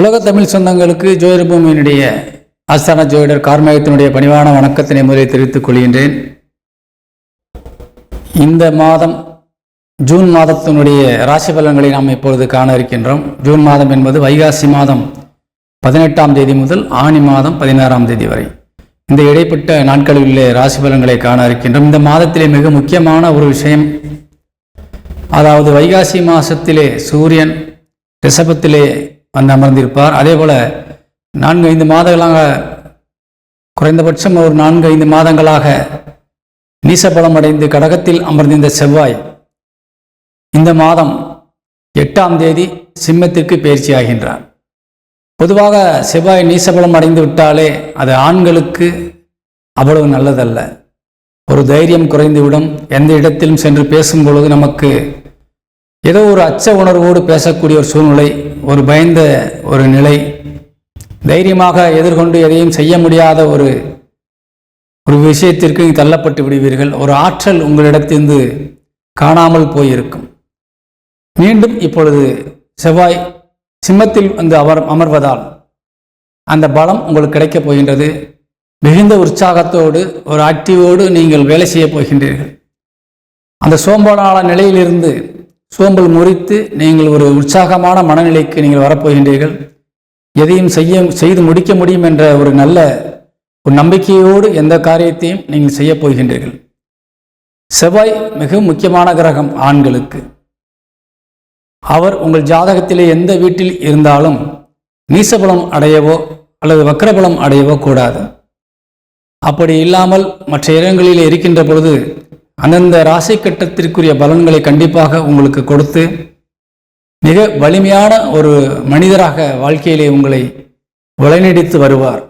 உலக தமிழ் சொந்தங்களுக்கு ஜோதிட பூமியினுடைய ஆஸ்தான ஜோதிடர் கார்மேகத்தினுடைய பணிவான வணக்கத்தினை முதலில் தெரிவித்துக் கொள்கின்றேன். இந்த மாதம் ஜூன் மாதத்தினுடைய ராசி பலன்களை நாம் இப்பொழுது காண இருக்கின்றோம். ஜூன் மாதம் என்பது வைகாசி மாதம் பதினெட்டாம் தேதி முதல் ஆணி மாதம் பதினாறாம் தேதி வரை. இந்த இடைப்பட்ட நாட்களில் உள்ள ராசி பலன்களை காண இருக்கின்றோம். இந்த மாதத்திலே மிக முக்கியமான ஒரு விஷயம் அதாவது வைகாசி மாதத்திலே சூரியன் ரிஷபத்திலே வந்து அமர்ந்திருப்பார். அதே போல் நான்கு ஐந்து மாதங்களாக குறைந்தபட்சம் ஒரு நான்கு ஐந்து மாதங்களாக நீசபலம் அடைந்து கடகத்தில் அமர்ந்திருந்த செவ்வாய் இந்த மாதம் எட்டாம் தேதி சிம்மத்திற்கு பயிற்சியாகின்றார் பொதுவாக செவ்வாய் நீசபலம் அடைந்து விட்டாலே அது ஆண்களுக்கு அவ்வளவு நல்லதல்ல. ஒரு தைரியம் குறைந்துவிடும் எந்த இடத்திலும் சென்று பேசும் பொழுது நமக்கு ஏதோ ஒரு அச்ச உணர்வோடு பேசக்கூடிய ஒரு சூழ்நிலை ஒரு பயந்த ஒரு நிலை தைரியமாக எதிர்கொண்டு எதையும் செய்ய முடியாத ஒரு ஒரு விஷயத்திற்கு தள்ளப்பட்டு விடுவீர்கள். ஒரு ஆற்றல் உங்களிடத்திலிருந்து காணாமல் போயிருக்கும். மீண்டும் இப்பொழுது செவ்வாய் சிம்மத்தில் வந்து அவர் அமர்வதால் அந்த பலம் உங்களுக்கு கிடைக்கப் போகின்றது. மிகுந்த உற்சாகத்தோடு ஒரு ஆக்டிவோடு நீங்கள் வேலை செய்யப் போகின்றீர்கள். அந்த சோம்பலான நிலையிலிருந்து சோம்பல் முறித்து நீங்கள் ஒரு உற்சாகமான மனநிலைக்கு நீங்கள் வரப்போகின்றீர்கள். எதையும் செய்ய செய்து முடிக்க முடியும் என்ற ஒரு நல்ல ஒரு நம்பிக்கையோடு எந்த காரியத்தையும் நீங்கள் செய்யப் போகின்றீர்கள். செவ்வாய் மிக முக்கியமான கிரகம் ஆண்களுக்கு. அவர் உங்கள் ஜாதகத்திலே எந்த வீட்டில் இருந்தாலும் நீசபலம் அடையவோ அல்லது வக்கரபலம் அடையவோ கூடாது. அப்படி இல்லாமல் மற்ற இடங்களில் இருக்கின்ற பொழுது அந்தந்த ராசி கட்டத்திற்குரிய பலன்களை கண்டிப்பாக உங்களுக்கு கொடுத்து மிக வலிமையான ஒரு மனிதராக வாழ்க்கையிலே உங்களை வழிநடித்து வருவார்.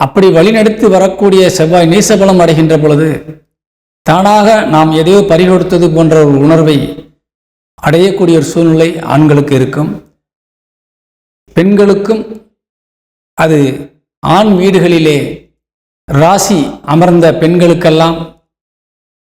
அப்படி வழிநடித்து வரக்கூடிய செவ்வாய் நீசபலம் அடைகின்ற பொழுது தானாக நாம் எதையோ பறிகொடுத்தது போன்ற ஒரு உணர்வை அடையக்கூடிய ஒரு சூழ்நிலை ஆண்களுக்கு இருக்கும். பெண்களுக்கும் அது ஆண் வீடுகளிலே ராசி அமர்ந்த பெண்களுக்கெல்லாம்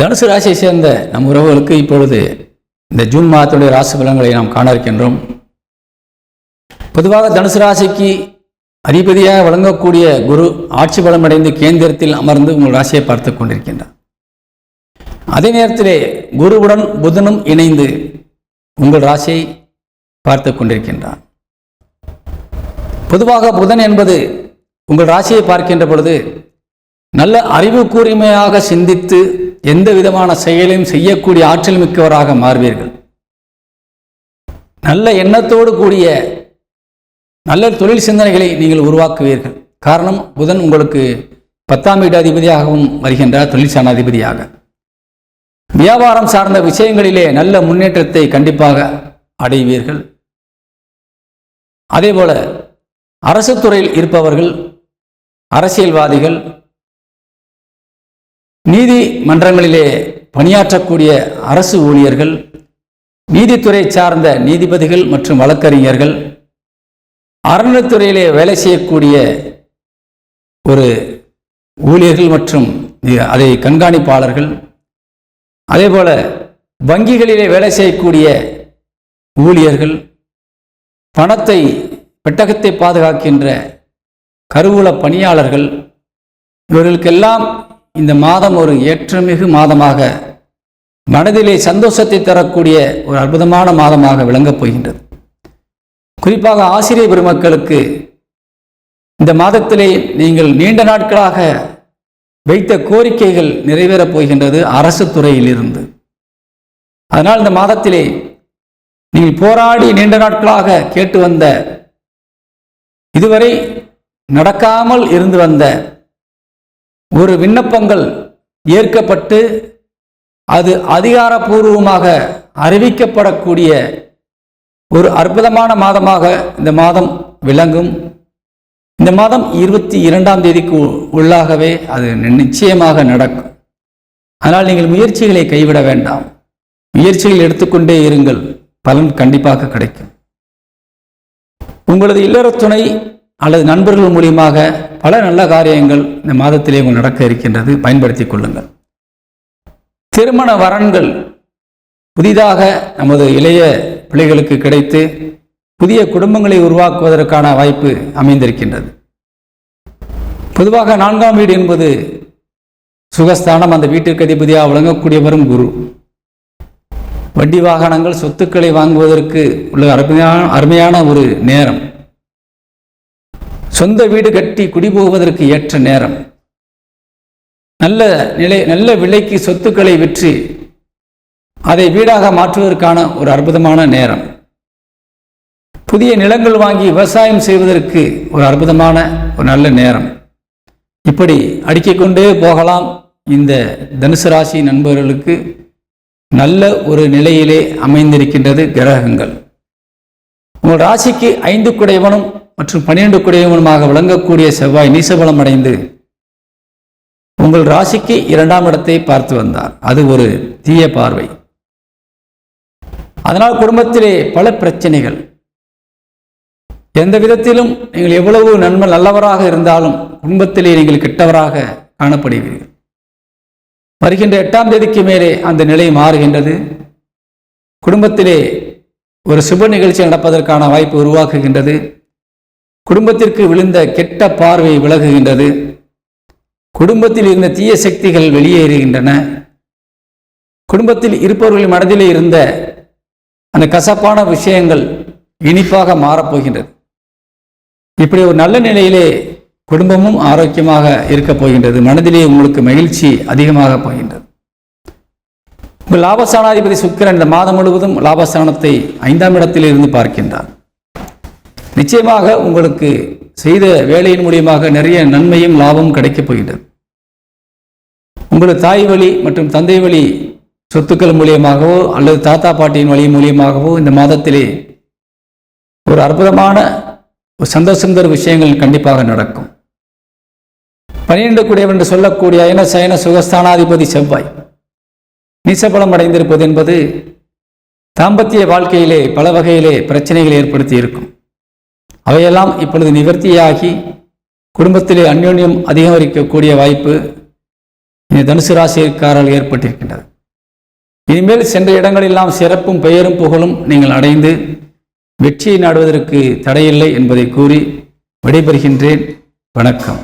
தனுசு ராசியை சேர்ந்த நம் உறவுகளுக்கு இப்பொழுது இந்த ஜூன் மாதத்துடைய ராசி பலன்களை நாம் காண இருக்கின்றோம். பொதுவாக தனுசு ராசிக்கு அதிபதியாக வழங்கக்கூடிய குரு ஆட்சி பலமடைந்து கேந்திரத்தில் அமர்ந்து உங்கள் ராசியை பார்த்து கொண்டிருக்கின்றார். அதே நேரத்திலே குருவுடன் புதனும் இணைந்து உங்கள் ராசியை பார்த்து கொண்டிருக்கின்றார். பொதுவாக புதன் என்பது உங்கள் ராசியை பார்க்கின்ற பொழுது நல்ல அறிவு கூர்மையாக சிந்தித்து எந்த விதமான செயலையும் செய்யக்கூடிய ஆற்றல் மிக்கவராக மாறுவீர்கள். நல்ல எண்ணத்தோடு கூடிய நல்ல தொழில் சிந்தனைகளை நீங்கள் உருவாக்குவீர்கள். காரணம் புதன் உங்களுக்கு பத்தாம் வீடு அதிபதியாகவும் வருகின்றார் தொழில் சாணாதிபதியாக வியாபாரம் சார்ந்த விஷயங்களிலே நல்ல முன்னேற்றத்தை கண்டிப்பாக அடைவீர்கள். அதேபோல அரசு துறையில் இருப்பவர்கள் அரசியல்வாதிகள் நீதி மன்றங்களிலே பணியாற்றக்கூடிய அரசு ஊழியர்கள் நீதித்துறை சார்ந்த நீதிபதிகள் மற்றும் வழக்கறிஞர்கள் அறநிலைத்துறையிலே வேலை செய்யக்கூடிய ஒரு ஊழியர்கள் மற்றும் அதை கண்காணிப்பாளர்கள் அதேபோல வங்கிகளிலே வேலை செய்யக்கூடிய ஊழியர்கள் பணத்தை பெட்டகத்தை பாதுகாக்கின்ற கருவூல பணியாளர்கள் இவர்களுக்கெல்லாம் இந்த மாதம் ஒரு ஏற்றமிகு மாதமாக மனதிலே சந்தோஷத்தை தரக்கூடிய ஒரு அற்புதமான மாதமாக விளங்கப் போகின்றது. குறிப்பாக ஆசிரியர் பெருமக்களுக்கு இந்த மாதத்திலே நீங்கள் நீண்ட நாட்களாக வைத்த கோரிக்கைகள் நிறைவேறப் போகின்றது அரசு துறையிலிருந்து. அதனால் இந்த மாதத்திலே நீங்கள் போராடி நீண்ட நாட்களாக கேட்டு வந்த இதுவரை நடக்காமல் இருந்து வந்த ஒரு விண்ணப்பங்கள் ஏற்கப்பட்டு அது அதிகாரப்பூர்வமாக அறிவிக்கப்படக்கூடிய ஒரு அற்புதமான மாதமாக இந்த மாதம் விளங்கும். இந்த மாதம் இருபத்தி இரண்டாம் தேதிக்கு உள்ளாகவே அது நிச்சயமாக நடக்கும். ஆனால் நீங்கள் முயற்சிகளை கைவிட வேண்டாம். முயற்சிகள் எடுத்துக்கொண்டே இருங்கள். பலன் கண்டிப்பாக கிடைக்கும். உங்களது இல்லற துணை அல்லது நண்பர்கள் மூலியமாக பல நல்ல காரியங்கள் இந்த மாதத்திலே உங்கள் நடக்க இருக்கின்றது. பயன்படுத்திக் கொள்ளுங்கள். திருமண வரன்கள் புதிதாக நமது இளைய பிள்ளைகளுக்கு கிடைத்து புதிய குடும்பங்களை உருவாக்குவதற்கான வாய்ப்பு அமைந்திருக்கின்றது. பொதுவாக நான்காம் வீடு என்பது சுகஸ்தானம் அந்த வீட்டிற்கு அதிபதியாக வழங்கக்கூடியவரும் குரு. வண்டி வாகனங்கள் சொத்துக்களை வாங்குவதற்கு உள்ள அருமையான அருமையான ஒரு நேரம். சொந்த வீடு கட்டி குடிபோவதற்கு ஏற்ற நேரம். நல்ல நிலை நல்ல விலைக்கு சொத்துக்களை விற்று அதை வீடாக மாற்றுவதற்கான ஒரு அற்புதமான நேரம். புதிய நிலங்கள் வாங்கி விவசாயம் செய்வதற்கு ஒரு அற்புதமான ஒரு நல்ல நேரம். இப்படி அடுக்கிக் கொண்டே போகலாம் இந்த தனுசு ராசி நண்பர்களுக்கு. நல்ல ஒரு நிலையிலே அமைந்திருக்கின்றது கிரகங்கள். உங்கள் ராசிக்கு ஐந்து குடையவனும் மற்றும் பன்னிரண்டு குடையவனுமாக விளங்கக்கூடிய செவ்வாய் நீசபலம் அடைந்து உங்கள் ராசிக்கு இரண்டாம் இடத்தை பார்த்து வந்தார். அது ஒரு தீய பார்வை. அதனால் குடும்பத்திலே பல பிரச்சனைகள். எந்த விதத்திலும் நீங்கள் எவ்வளவு நன்மை நல்லவராக இருந்தாலும் குடும்பத்திலே நீங்கள் கெட்டவராக காணப்படுவீர்கள். வருகின்ற எட்டாம் தேதிக்கு மேலே அந்த நிலை மாறுகின்றது. குடும்பத்திலே ஒரு சுப நிகழ்ச்சி நடப்பதற்கான வாய்ப்பு உருவாக்குகின்றது. குடும்பத்திற்கு விழுந்த கெட்ட பார்வை விலகுகின்றது. குடும்பத்தில் இருந்த தீய சக்திகள் வெளியேறுகின்றன. குடும்பத்தில் இருப்பவர்களின் மனதிலே இருந்த அந்த கசப்பான விஷயங்கள் இனிப்பாக மாறப்போகின்றது. இப்படி ஒரு நல்ல நிலையிலே குடும்பமும் ஆரோக்கியமாக இருக்கப் போகின்றது. மனதிலே உங்களுக்கு மகிழ்ச்சி அதிகமாக போகின்றது. உங்கள் லாபஸ்தானாதிபதி சுக்கிரன் இந்த மாதம் முழுவதும் லாபஸ்தானத்தை ஐந்தாம் இடத்திலிருந்து பார்க்கின்றார். நிச்சயமாக உங்களுக்கு செய்த வேலையின் மூலியமாக நிறைய நன்மையும் லாபமும் கிடைக்கப் போகின்றது. உங்களது தாய் வழி மற்றும் தந்தை வழி சொத்துக்கள் மூலியமாகவோ அல்லது தாத்தா பாட்டியின் வழி மூலியமாகவோ இந்த மாதத்திலே ஒரு அற்புதமான ஒரு சந்தோஷம் தரும் விஷயங்கள் கண்டிப்பாக நடக்கும். பனிரெண்டு கூடியவன் என்று சொல்லக்கூடிய அயன சயன சுகஸ்தானாதிபதி செவ்வாய். நீசபலம் அடைந்திருப்பது என்பது தாம்பத்திய வாழ்க்கையிலே பல வகையிலே பிரச்சனைகள் ஏற்படுத்தி இருக்கும். அவையெல்லாம் இப்பொழுது நிவர்த்தியாகி குடும்பத்திலே அந்யோன்யம் அதிகரிக்கக்கூடிய வாய்ப்பு இந்த தனுசு ராசிக்காரால் ஏற்பட்டிருக்கின்றது. இனிமேல் சென்ற இடங்களெல்லாம் சிறப்பும் பெயரும் புகழும் நீங்கள் அடைந்து வெற்றியை நாடுவதற்கு தடையில்லை என்பதை கூறி விடைபெறுகின்றேன். வணக்கம்.